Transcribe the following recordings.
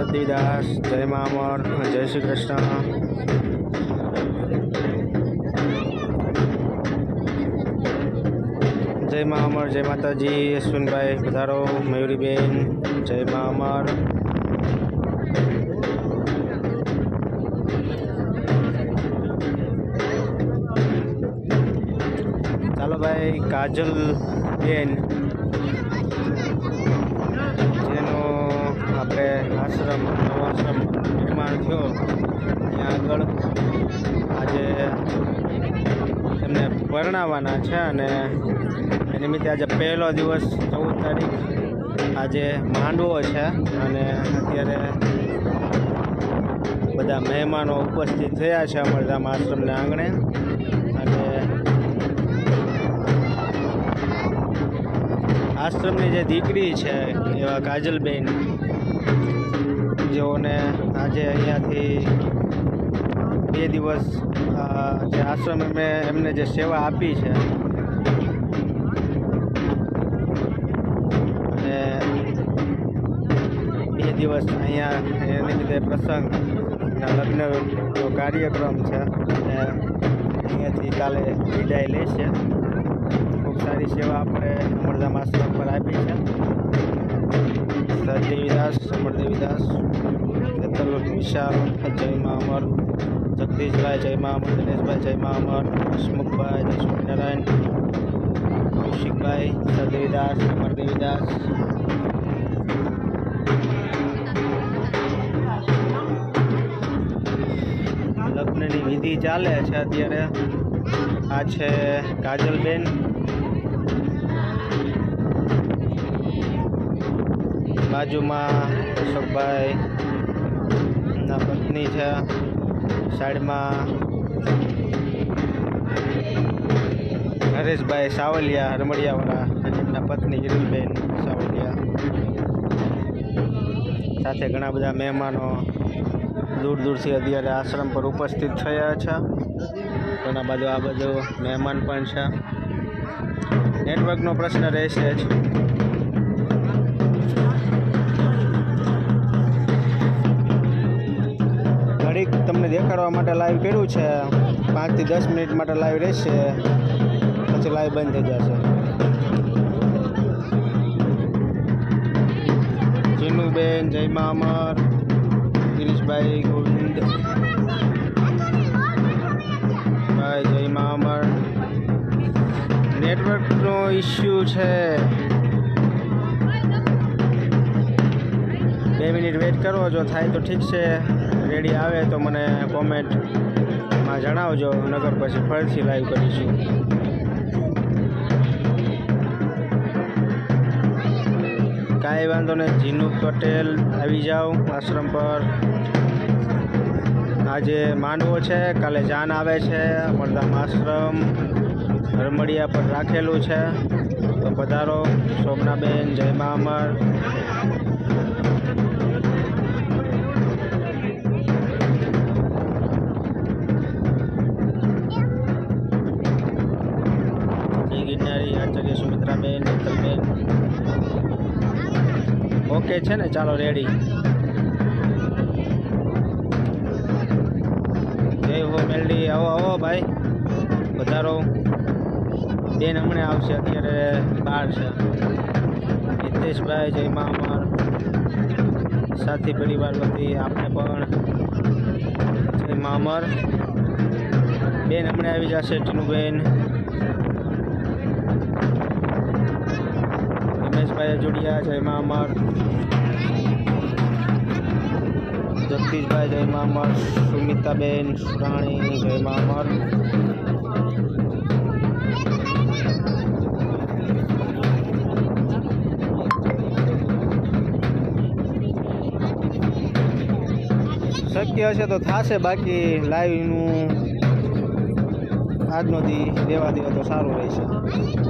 સતીદાસ, જય મા અમર, જય શ્રી કૃષ્ણ. જય મા અમર, જય માતાજી અશ્વિનભાઈ પધારો, મયુરીબેન, જય મા અમર. ચાલો ભાઈ કાજલ બેન નવો આશ્રમ નિર્માણ થયો ત્યાં આગળ આજે એમને પરણાવવાના છે અને એ નિમિત્તે આજે પહેલો દિવસ ચૌદ તારીખ આજે માંડવો છે અને અત્યારે બધા મહેમાનો ઉપસ્થિત થયા છે અમરધામ આશ્રમના આંગણે. અને આશ્રમની જે દીકરી છે એવા કાજલબેન જેઓને આજે અહીંયાથી બે દિવસ જે આશ્રમ એમને એમને જે સેવા આપી છે. અને બે દિવસ અહીંયા એની લીધે પ્રસંગ લગ્ન જો કાર્યક્રમ છે. અને અહીંયાથી કાલે વિદાય લેશે. ખૂબ સારી સેવા આપણે અમરધામ આશ્રમ પર આપી છે. સદેવીદાસ અમરદેવીદાસ કેતલ વિશાલ જય અમર, જગદીશભાઈ, જય મા અમર, દિનેશભાઈ, જય મા અમર, હસમુખભાઈ જય સ્વામિનારાયણ કૌશિકભાઈ સદેવીદાસ અમરદેવીદાસ લગ્નની વિધિ ચાલે છે અત્યારે. આ છે કાજલબેન. બાજુમાં અશોકભાઈ ના પત્ની છે. સાઈડમાં નરેશભાઈ સાવલિયા, રમડિયાવાળા એમના પત્ની હિરલબેન સાવલિયા. સાથે ઘણા બધા મહેમાનો દૂર દૂરથી અત્યારે આશ્રમ પર ઉપસ્થિત થયા છે. ઘણા બાજુ આ બધું મહેમાન પણ છે. નેટવર્કનો પ્રશ્ન રહેશે જ. દેખાડવા માટે લાઈવ કર્યું છે. પાંચથી દસ મિનિટ માટે લાઈવ રહેશે. પછી લાઈવ બંધ થઈ જશે. જીનુબેન જય મા અમર ગિરીશભાઈ, ગોવિંદ. ભાઈ જય મા અમર નેટવર્કનો ઇસ્યુ છે. બે મિનિટ વેઇટ કરો, જો થાય તો ઠીક છે. રેડી આવે તો મને કોમેન્ટમાં જણાવજો નગર પછી ફરીથી લાઈવ કરીશું. કાંઈ વાંધો નહીં, જીનુ પટેલ આવી જાઓ આશ્રમ પર. આજે માંડવો છે, કાલે જાન આવે છે અમરધામ આશ્રમ, રમડિયા પર રાખેલું છે. તો પધારો સોમનાબેન જય મા અમર. ઓકે છે ને, ચાલો રેડી જય હો મેલડી, આવો આવો ભાઈ. વધારો બેન હમણાં આવશે, અત્યારે બહાર છે. હિતેશભાઈ, જય મા સાથી પરિવાર વતી આપણે પણ. જય મા અમર. બેન હમણાં આવી જશે, ટીનુબેન. જોડિયા જય મા અમર. જગદીશભાઈ જય અમર. સુમિતાબેન સુરાણી જય મા અમર. શક્ય હશે તો થશે, બાકી લાઈવનું આજનો દી દેવા દેવા તો સારું રહેશે.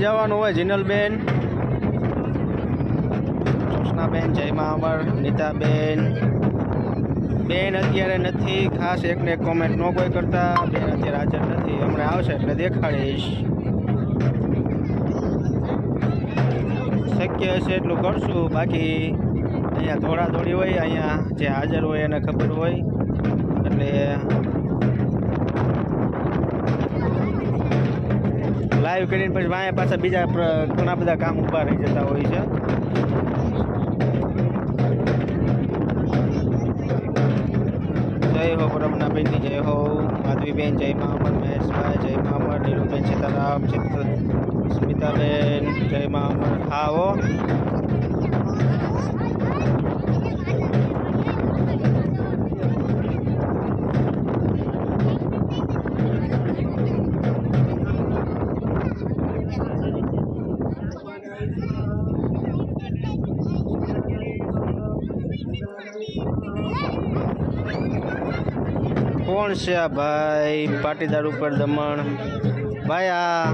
આવી જવાનું હોય, જીનલબેન. બેન જય મા અમર નીતાબેન. બેન અત્યારે નથી, ખાસ એકને એક કોમેન્ટ ન કોઈ કરતા. બેન અત્યારે હાજર નથી, હમણાં આવશે એટલે દેખાડીશ. શક્ય હશે એટલું કરશું. બાકી અહીંયા થોડા દોડી હોય, અહીંયા જે હાજર હોય એને ખબર હોય. એટલે લાઈવ કરીને પછી વાંયા પાછા બીજા ઘણા બધા કામ ઊભા રહી જતા હોય છે. જય હો પરમનાબેનની જય હો માધવીબેન, જય મા મહેશભાઈ, જય મા અમર નીરુબેન સીતારામ સ્મિતાબેન જય મા અમર હા કોણ છે આ ભાઈ? પાટીદાર ઉપર દમણ. ભાઈ, આ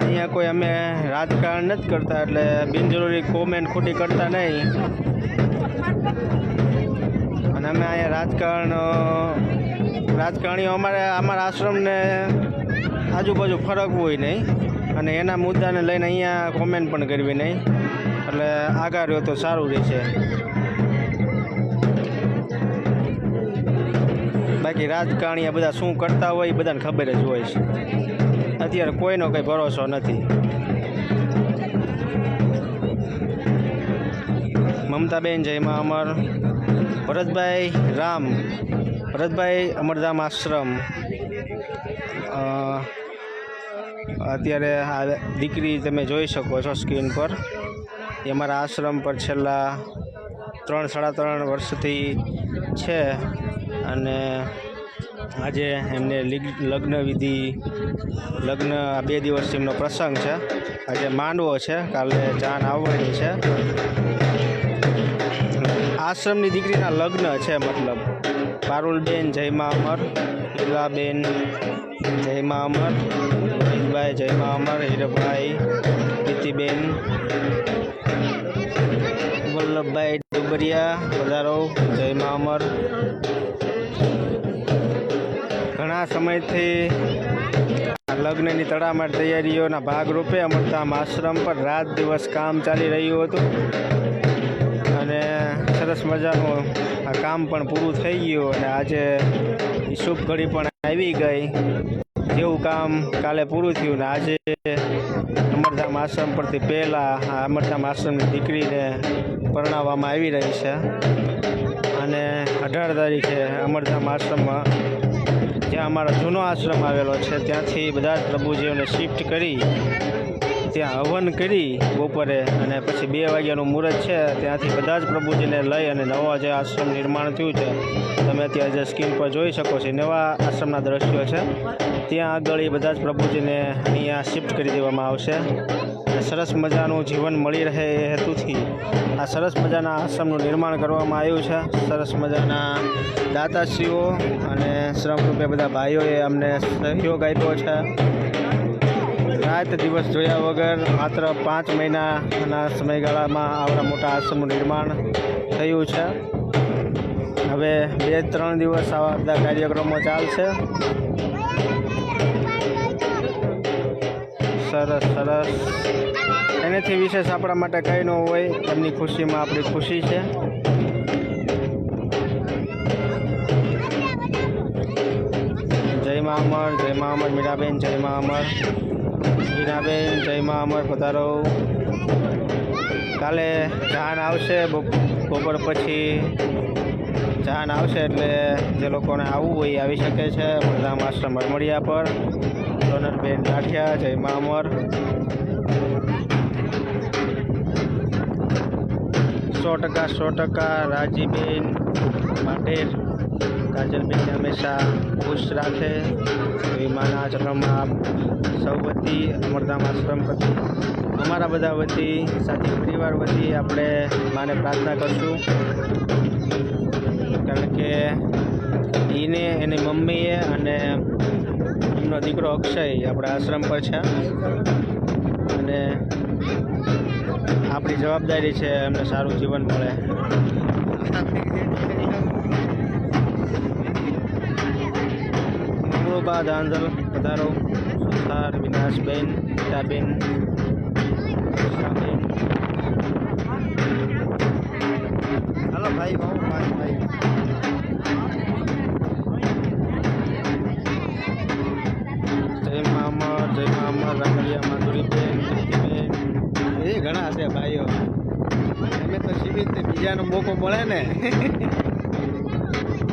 અહીંયા કોઈ અમે રાજકારણ નથી કરતા એટલે બિનજરૂરી કોમેન્ટ ખોટી કરતા નહીં. અને અમે અહીંયા રાજકારણ, રાજકારણીઓ અમારે, અમારા આશ્રમને આજુબાજુ ફરકવું હોય નહીં. અને એના મુદ્દાને લઈને અહીંયા કોમેન્ટ પણ કરવી નહીં. એટલે આગળ તો સારું રહેશે. બાકી રાજકારણી આ બધા શું કરતા હોય એ બધાને ખબર જ હોય છે. અત્યારે કોઈનો કંઈ ભરોસો નથી. મમતાબેન જયમાં અમર. ભરતભાઈ, રામ. ભરતભાઈ, અમરધામ આશ્રમ. અત્યારે આ દીકરી તમે જોઈ શકો છો સ્ક્રીન પર. એ અમારા આશ્રમ પર છેલ્લા ત્રણ, સાડા ત્રણ વર્ષથી છે. અને આજે એમને લિગ- લગ્ન વિધિ, લગ્ન બે દિવસ એમનો પ્રસંગ છે. આજે માંડવો છે, કાલે જાન આવવાની છે. આશ્રમની દીકરીના લગ્ન છે, મતલબ. પારુલબેન, જયમા અમર લીલાબેન જયમા અમર રોહિતભાઈ જયમા અમર હીરભાઈ પ્રીતિબેન, વલ્લભભાઈ ડુબરિયા, પધારો, જયમા અમર. ઘણા સમયથી લગ્નની તડામાર તૈયારીઓના ભાગરૂપે અમરધામ આશ્રમ પર રાત દિવસ કામ ચાલી રહ્યું હતું. અને સરસ મજાનું આ કામ પણ પૂરું થઈ ગયું અને આજે શુભ ઘડી પણ આવી ગઈ. જેવું કામ કાલે પૂરું થયું ને આજે અમરધામ આશ્રમ પરથી પહેલાં આ અમરધામ આશ્રમની દીકરીને પરણાવવામાં આવી રહી છે. અને અઢાર તારીખે અમરધામ આશ્રમમાં જ્યાં અમારો જૂનો આશ્રમ આવેલો છે. ત્યાંથી બધા જ પ્રભુજીઓને શિફ્ટ કરી, ત્યાં હવન કરી બપોરે અને પછી બે વાગ્યાનું મુહૂર્ત છે. ત્યાંથી બધા જ પ્રભુજીને લઈ અને નવો જે આશ્રમ નિર્માણ થયું છે, તમે અત્યારે જે સ્ક્રીન પર જોઈ શકો છો નવા આશ્રમના દ્રશ્યો છે. ત્યાં આગળ એ બધા જ પ્રભુજીને અહીંયા શિફ્ટ કરી દેવામાં આવશે. સરસ મજાનું જીવન મળી રહે એ હેતુથી આ સરસ મજાના આશ્રમનું નિર્માણ કરવામાં આવ્યું છે. સરસ મજાના દાતાશ્રીઓ અને શ્રમરૂપે બધા ભાઈઓએ અમને સહયોગ આપ્યો છે. રાત દિવસ જોયા વગર માત્ર પાંચ મહિનાના સમયગાળામાં આવડા મોટા આશ્રમનું નિર્માણ થયું છે. હવે બે ત્રણ દિવસ આવા બધા કાર્યક્રમો ચાલશે. સરસ સરસ. એનાથી વિશેષ આપણા માટે કંઈ ન હોય, એમની ખુશીમાં આપણી ખુશી છે. જય મા અમર, જય મા અમર મીરાબેન, જય મા અમર. મીરાબેન, જય મા અમર પધારો. કાલે જાન આવશે બપ- બપોર પછી. જાન આવશે એટલે જે લોકોને આવવું હોય આવી શકે છે. અમરધામ આશ્રમ અરમડિયા પર. સોનલબેન લાઠિયા જય મામર સો ટકા સો ટકા રાજીબેન માટેર કાજલબેન હંમેશા ખુશ રાખે. એવી માના આપ સૌ વતી અમરધામ આશ્રમ વતી, અમારા બધા વતી, સાથી પરિવાર વતી આપણે માને પ્રાર્થના કરશું. કારણ કે એને એની મમ્મીએ અને એમનો દીકરો અક્ષય આપણા આશ્રમ પર છે. અને આપણી જવાબદારી છે એમને સારું જીવન મળે. કૃપા દાંજલ પધારો. સુથાર, વિનાશબેન ગીતાબેન હાલો ભાઈ મળે ને?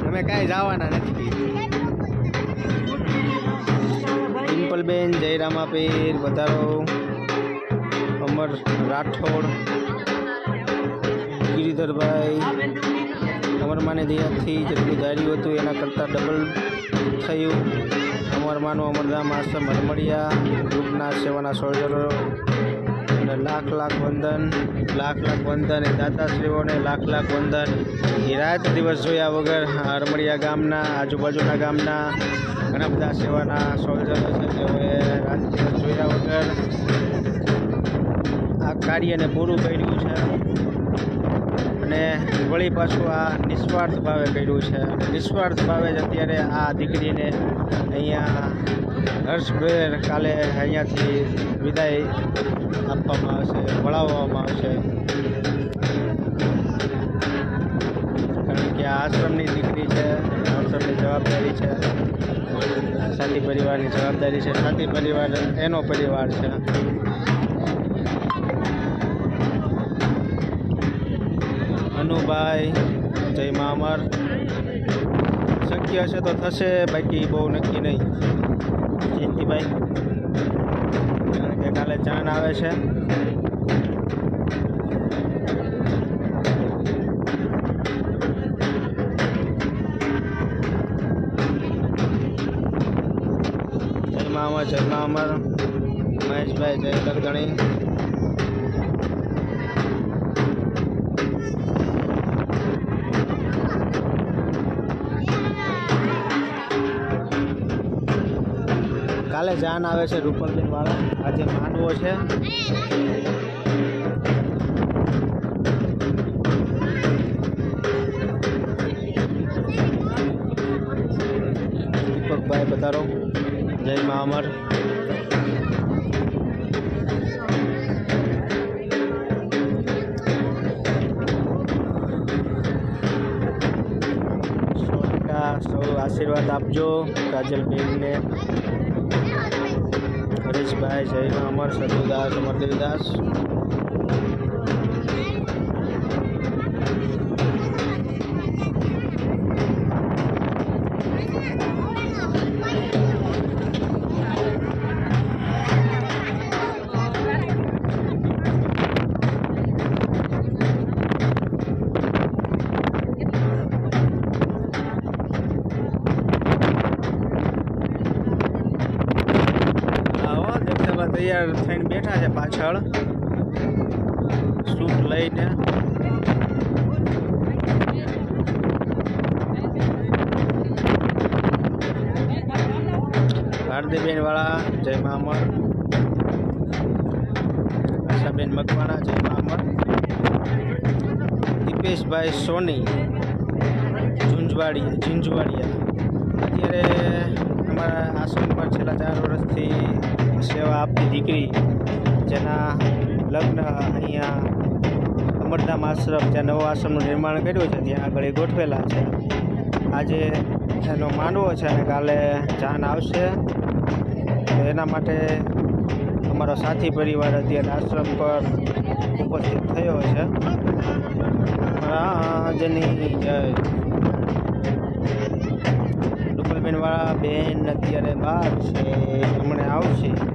અમે કાંઈ જવાના નથી. ડિમ્પલબેન જય રામાપીર વધારો, અમર રાઠોડ, ગિરિધરભાઈ, અમરમાને દયાથી જેટલું ધાર્યું હતું, એના કરતાં ડબલ થયું. અમરમાનું અમરધામ આશ્રમ હરમડિયા ગ્રુપના સેવાના સોલ્જરો લાખ લાખ વંદન, લાખ લાખ વંદન એ દાતાશ્રીઓને, લાખ લાખ વંદન એ રાત દિવસ જોયા વગર આ ગામના, આજુબાજુના ગામના, ઘણા બધા સેવાના સોલ્જરો છે તેઓએ રાત દિવસ જોયા વગર આ કાર્યને પૂરું કર્યું છે. અને વળી પાછું આ નિસ્વાર્થ ભાવે કર્યું છે. નિસ્વાર્થ ભાવે જ અત્યારે આ દીકરીને અહીંયા હર્ષભેર કાલે અહીંયાથી વિદાય આપવામાં આવશે વળાવવામાં આવશે. કારણ કે આ આશ્રમની દીકરી છે, આશ્રમની જવાબદારી છે. સાથી પરિવારની જવાબદારી છે. સાથી પરિવાર એનો પરિવાર છે. અનુભાઈ, જય મામર. શક્ય હશે તો થશે, બાકી બહુ નક્કી નહીં. જયંતિભાઈ કારણ કે કાલે ચાંદ આવે છે. જય મામા જય મામર મહેશભાઈ જય લગદણી જાન આવે છે રૂપલબેન વાળા. આજે માનવો છે. દીપકભાઈ પધારો જય મા અમર. આશીર્વાદ આપજો કાજલબેનને હરેશભાઈ જય અમર સદુદાસ અમરદેવદાસ. ભારતીબેન વાળા, જય મામર આશાબેન મકવાણા, જય મામર દીપેશભાઈ સોની ઝુંઝવાડી ઝીંઝવાડિયા. અત્યારે અમારા આશ્રમ પર છેલ્લા ચાર વર્ષથી સેવા આપતી દીકરી, જેના લગ્ન અહીંયા અમરધામ આશ્રમ, જ્યાં નવો આશ્રમનું નિર્માણ કર્યું છે, ત્યાં આગળ ગોઠવેલા છે. આજે એનો માંડવો છે અને કાલે જાન આવશે. એના માટે અમારો સાથી પરિવાર અત્યારે આશ્રમ પર ઉપસ્થિત થયો છે. જેની ડુપલબેનવાળા બેન અત્યારે બહાર છે. હમણાં આવશે.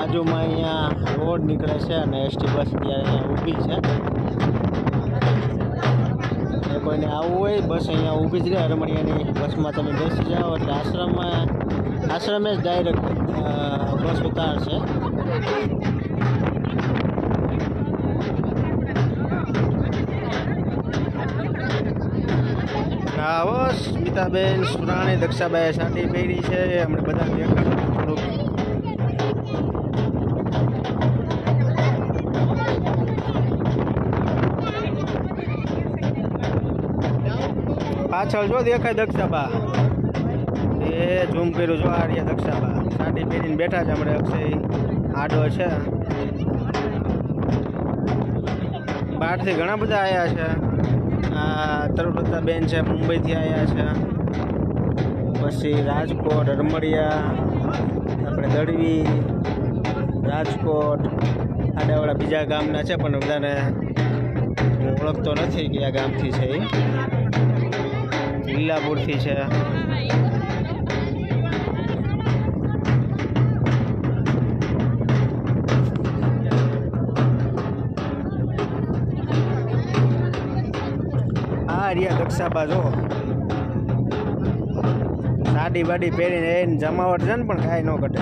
બાજુમાં અહીંયા રોડ નીકળે છે અને એસટી બસ અત્યારે અહીંયા ઊભી છે. કોઈને આવવું હોય બસ અહીંયા ઊભી જ રહે. અરમણિયાની બસમાં તમે બેસી જાઓ એટલે આશ્રમમાં આશ્રમે જ ડાયરેક્ટ બસ ઉતારશે. આવો સ્મિતાબેન સુરાણી દક્ષાબાઈ સાટી પહેરી છે. અમને બધા દેખાડો. થોડુંક પાછળ જો દેખાય દક્ષાબા. એ ઝૂમ કર્યું જો આ રહ્યા દક્ષાબા. સાડી પહેરીને બેઠા છે હમણાં અક્ષય. આડો છે. બહારથી ઘણા બધા આવ્યા છે. આ તરુલતા બેન છે, મુંબઈથી આવ્યા છે. પછી રાજકોટ, રમડિયા, આપણે દળવી રાજકોટ, આડાવાળા બીજા ગામના છે, પણ બધાને હું ઓળખતો નથી કે આ ગામથી છે એ. લીલાપુરથી છે. આ રહ્યા કક્ષાબા જો સાડી બાડી પહેરીને જમાવટ છે ને પણ કાંઈ ન ઘટે.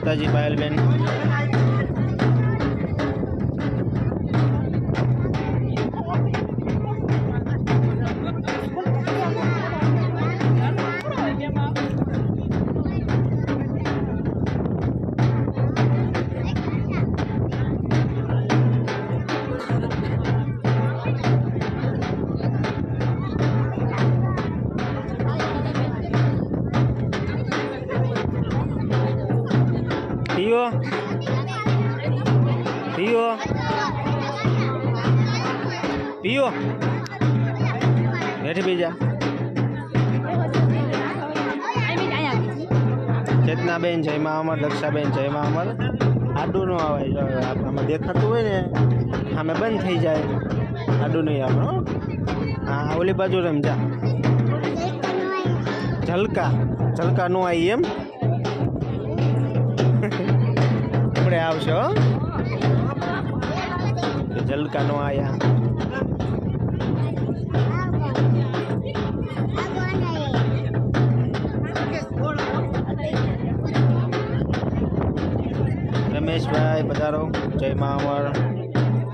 માતાજી પાયલબેન ચેતનાબેન જયમાં અમર દક્ષાબેન જયમાં અમર. આડું ન આવે, જો આમાં દેખાતું હોય ને, સામે બંધ થઈ જાય. આડું નહીં આવે, હા. ઓલી બાજુ રમજા ઝલકા ઝલકા નું આવી એમ. આપણે આવશો ઝલકા નો આયા. રમેશભાઈ જય મા અમર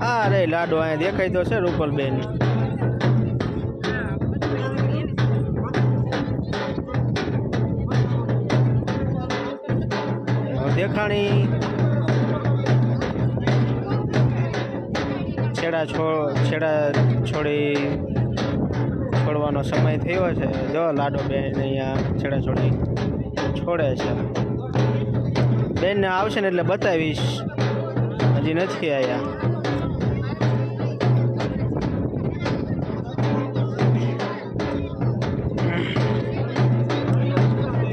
હા અરે લાડો અહીંયા દેખાઈ તો છે રૂપલબેન. દેખાણી. છેડા છોડ, છેડા છોડી છોડવાનો સમય થયો છે. જો, લાડો બેન અહીંયા છેડા છોડી છોડે છે. બેન આવશે ને એટલે બતાવીશ. હજી નથી આવ્યા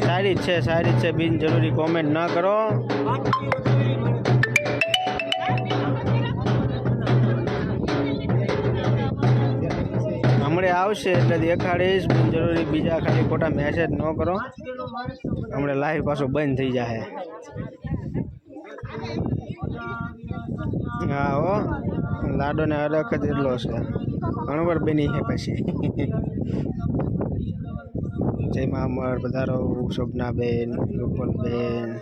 સારી છે સારી છે. બિનજરૂરી કોમેન્ટ ન કરો. હમણાં આવશે એટલે દેખાડીશ. બિનજરૂરી બીજા ખાલી ખોટા મેસેજ ન કરો. હમણાં લાઈવ પાછું બંધ થઈ જશે હા, હો. લાડો ને અડખ જ એટલો છે. ઘણું વાર બની છે પછી. જય મા અમર પધારો શોભનાબેન, રૂપલબેન.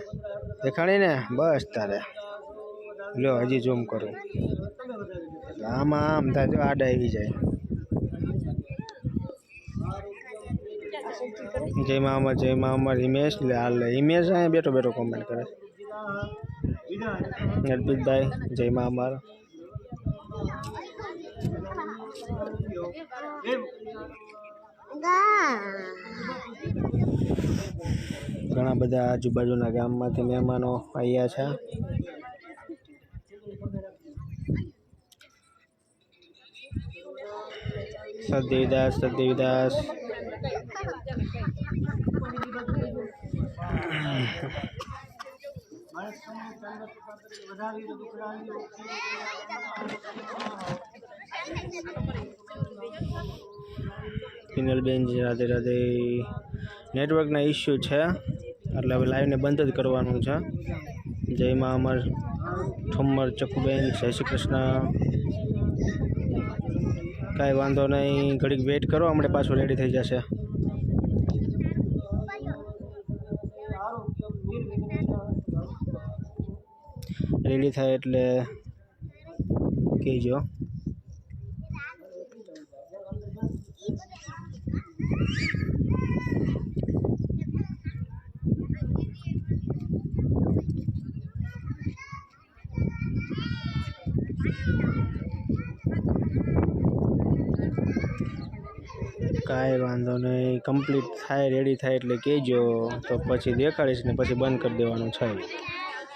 દેખાડી ને બસ તારે. લ્યો હજી ઝૂમ કરું. આમ આમ થાય જો આડા આવી જાય. જય મામર જય મામર હિમેશ, લે, હાલ હિમેશ અહીંયા બેઠો બેઠો કોમેન્ટ કરે. અર્પિતભાઈ જય મા અમાર. ઘણા બધા આજુબાજુના ગામમાંથી મહેમાનો આવ્યા છે. સદેવદાસ સદેવદાસ પિનલબેન રાધે રાધે. નેટવર્કના ઇસ્યુ છે, એટલે હવે લાઈવને બંધ જ કરવાનું છે. જયમાં અમર ઠુમ્મર ચકુબેન જય શ્રી કૃષ્ણ કાંઈ વાંધો નહીં, ઘડીક વેઇટ કરો, હમણાં પાછું રેડી થઈ જશે. રેડી થાય એટલે કહેજો. કાંઈ વાંધો નહીં કમ્પ્લીટ થાય રેડી થાય એટલે કહેજો. તો પછી દેખાડીશ ને પછી બંધ કરી દેવાનું છે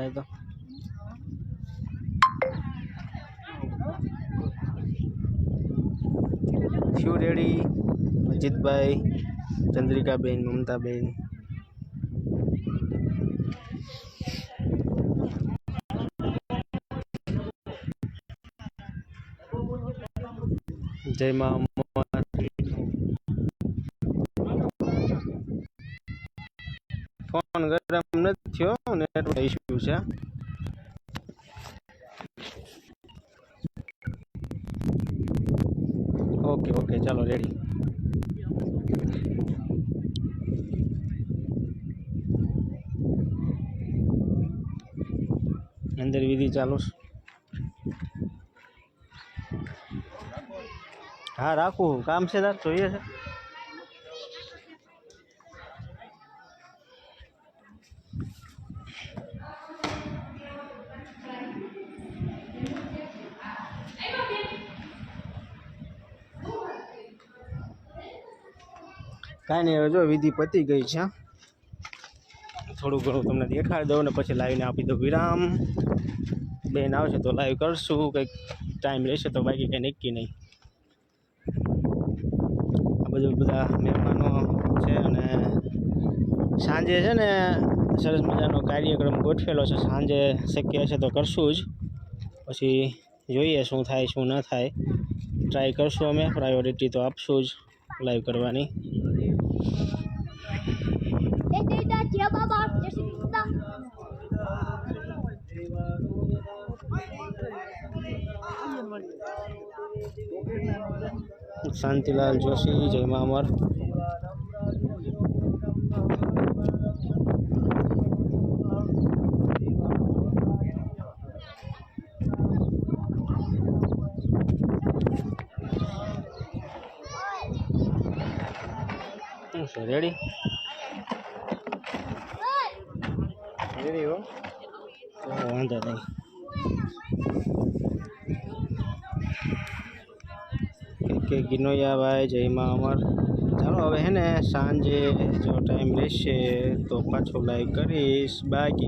જાય તો. થયું રેડી અજીતભાઈ ચંદ્રિકાબેન મમતાબેન. જય ફોન ગરમ નથી થયો નેટવર્ક ઇશ્યુ છે. ઓકે ઓકે, ચાલો રેડી અંદર વિધિ ચાલુ હા, રાખું, કામ છે તાર, જોઈએ છે. કાંઈ નહીં જો વિધિ પતી ગઈ છે. થોડું ઘણું તમને દેખાડી દઉં ને પછી લાવીને આપી દઉં વિરામ. બેન આવશે તો લાઈવ કરશું, કંઈક ટાઈમ રહેશે તો બાકી કંઈ નક્કી નહીં. આ બધું બધા મહેમાનો છે અને સાંજે છે ને સરસ મજાનો કાર્યક્રમ ગોઠવેલો છે. સાંજે શક્ય હશે તો કરશું જ. પછી જોઈએ શું થાય, શું ન થાય. ટ્રાય કરશું અમે પ્રાયોરિટી તો આપશું જ લાઈવ કરવાની. શાંતિલાલ જોશી જય મા અમર. છો રેડી રેડી હો તો વાંધો નહીં. કે ગિનોયા ભાઈ જયમાં અમર. ચાલો હવે હે ને સાંજે જો ટાઈમ રહેશે તો પાછો લાઈક કરીશ. બાકી